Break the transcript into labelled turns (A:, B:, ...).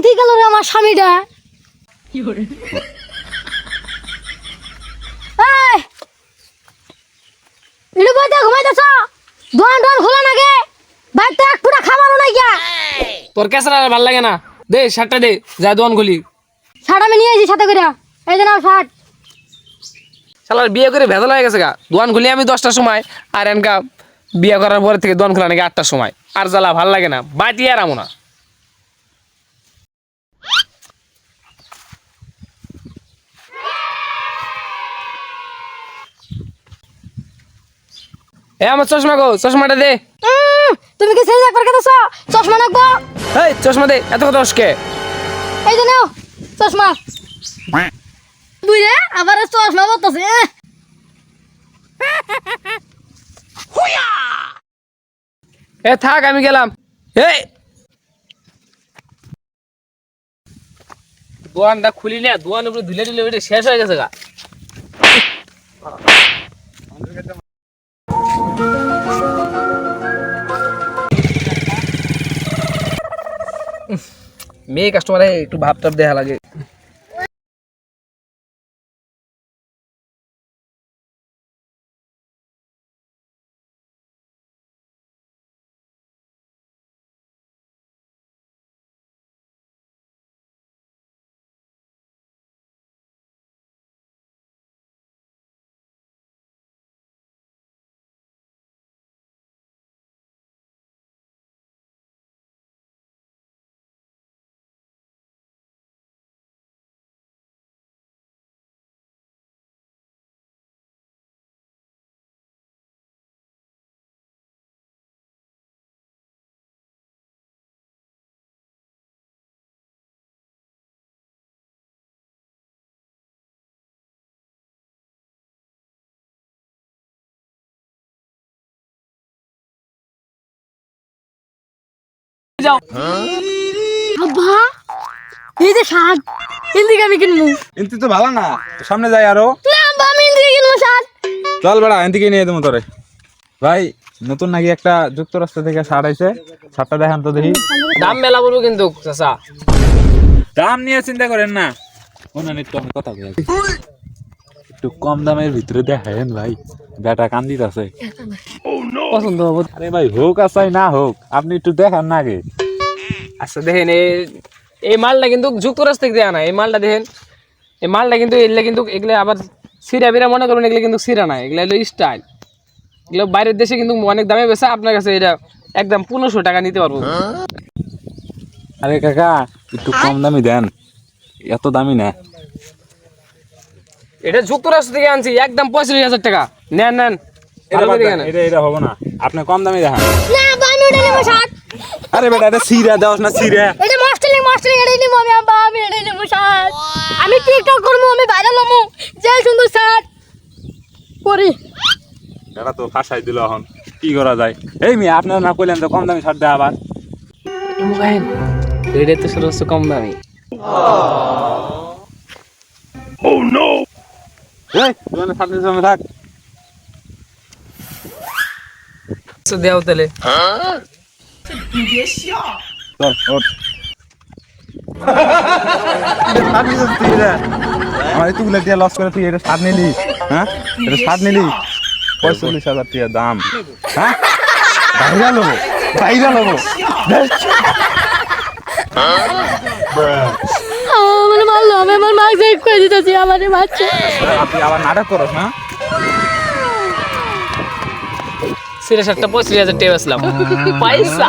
A: কোনથી গেল রে আমার স্বামীটা। এই! বইতে ঘুমাইতেছ দোয়ান দোয়ান খোলা নাকি? বাইরটা এক ফুটা খাবারও নাই গিয়া।
B: তোর কেসরা ভালো লাগে না। দে শার্টটা দে যা দোয়ান খুলি।
A: শার্ট আমি নিয়ে সাথে করে। এই যে নাও শার্ট।
B: শালার বিয়ে করে ভেজাল হয়ে গেছে গা। দোয়ান খুলি আমি দশটার সময় আর এনকা বিয়ে করার পরে থেকে দোয়ান খোলা নাকি আটটার সময়। আর জ্বালা ভালো লাগে না বাটি আর আমো না। এ আমার চশমা গো চশমাটা দে।
A: তুমি কি সেই একবার কেটেছ চশমা নাকবো?
B: এই চশমা দে এত কথা অসকে
A: এই যে নাও চশমা। বুঝে আবার চশমা বলতেছে
B: এ থাক আমি গেলাম। এই! দোয়ানটা খুলি না দোয়ান উপরে ধুলে ধুলে ওইটা শেষ হয়ে গেছে গা। মেয়ে কাস্টমারে একটু ভাব টাপ দেখা লাগে। যাও।
A: আব্বা এই যে শার্ট ইন্দিকে আমি কিনবো।
C: এনতি তো ভালো না সামনে যাই আরও।
A: না আব্বা আমি ইন্দিকে কিনবো শার্ট।
C: চল বেড়া এনতিকে নিয়ে দেবো তোরে। ভাই নতুন নাকি একটা যুক্তরাষ্ট্র থেকে শার্ট আইছে শার্টটা দেখান তো দেখি।
B: দাম মেলা বলব কিন্তু চাচা।
C: দাম নিয়ে চিন্তা করেন না। ওনার একটু আমি কথা বলি একটু কম দামের ভিতরে দেখেন ভাই। বেটা কান্দিত আছে
B: পছন্দ হব।
C: আরে ভাই হোক আসাই না হোক আপনি একটু দেখান না আগে।
B: আচ্ছা দেখেন এই এই মালটা কিন্তু যুক্তরাষ্ট্র থেকে দেওয়া না এই মালটা দেখেন এই মালটা কিন্তু এগুলো কিন্তু এগুলো আবার সিরা বিরা মনে করবেন এগুলো কিন্তু সিরা না এগুলো হলো স্টাইল। এগুলো বাইরের দেশে কিন্তু অনেক দামে বেছে আপনার কাছে এটা একদম পনেরোশো টাকা নিতে পারব।
C: আরে কাকা একটু কম দামি দেন। এত দামি না।
B: এটা যুক্তরাষ্ট্র থেকে আনছি একদম পঁয়ত্রিশ হাজার টাকা। নেন নেন।
C: এটা। এটা হবে না। আপনি কম দামি দেখান।
A: না আব্বা আমি শার্ট
C: আরে বেটা এটা সিরা দেওয়াস না সিরা।
A: এটা মস্টলিং মস্টলিং এটাই নেব আমি আব্বা আমি এটাই নেব শার্ট আমি টিকটক করব আমি ভাইরাল হব। যে সুন্দর শার্ট পরি।
C: এটা তো ফাঁসাই দিল এখন। কি করা যায়? এই মেয়ে আপনারা না কইলেন তো কম দামি শার্ট দেয় আবার
B: মোবাইল এটা তো কম দামি।
C: সামনে থাক
B: আচ্ছা, দেও তাহলে।
C: চল ওঠ। আমার এতগুলো টিয়া লস করে তুই এটা সার নিলি হ্যাঁ? এটা সার নিলি। পঁয়তাল্লিশ হাজার টিয়া দাম হ্যাঁ? ভাইরাল হব
A: আমার মাকে বের করে দিতেছি আমারে মারছে
C: তুই আবার নাটক করস না?
B: সিরিয়াস একটা পঁয়ত্রিশ হাজার টাকা বেচলাম। পয়সা।